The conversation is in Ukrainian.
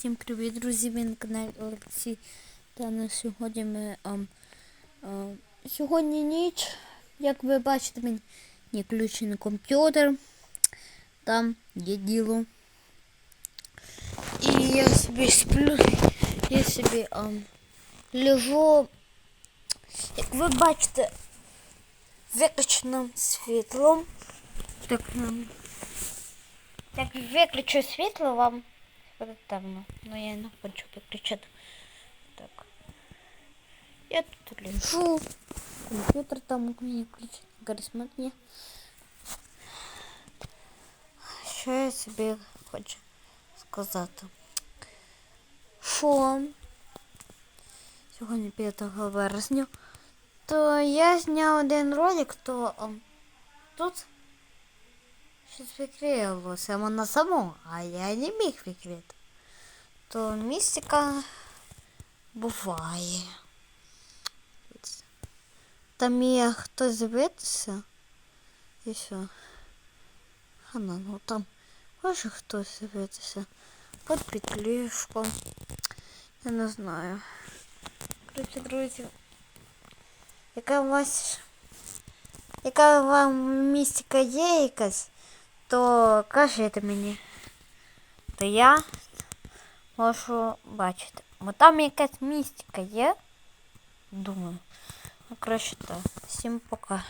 Всім привіт, друзі! Ви на каналі Олексій. Та на сьогодні ми ам, ам, сьогодні ніч. Як ви бачите, мені не включений комп'ютер. Там є діло. І я собі сплю. Я собі ам, лежу. Як ви бачите, виключеним світлом. Так, ам, як виключу світло вам буде темно. Ну я не хочу виключити. Так. Я тут лежу. Комп'ютер там у мене включений. Гарисмет є. Що я собі хочу сказати? Що сьогодні 5 вересня, то я зняв один ролик, то о, тут щось викрилося воно само, а я не міг викрити. То містика буває. Там є хтось з'явитися. І що? Хана, ну там може хтось з'явитися. Під підліжком. Я не знаю. Коротше, друзі. Яка у вас яка вам містика є якась, То кажіть мені. То я можу бачити. Бо там якась містика є. Думаю. Ну, краще так. Всім пока.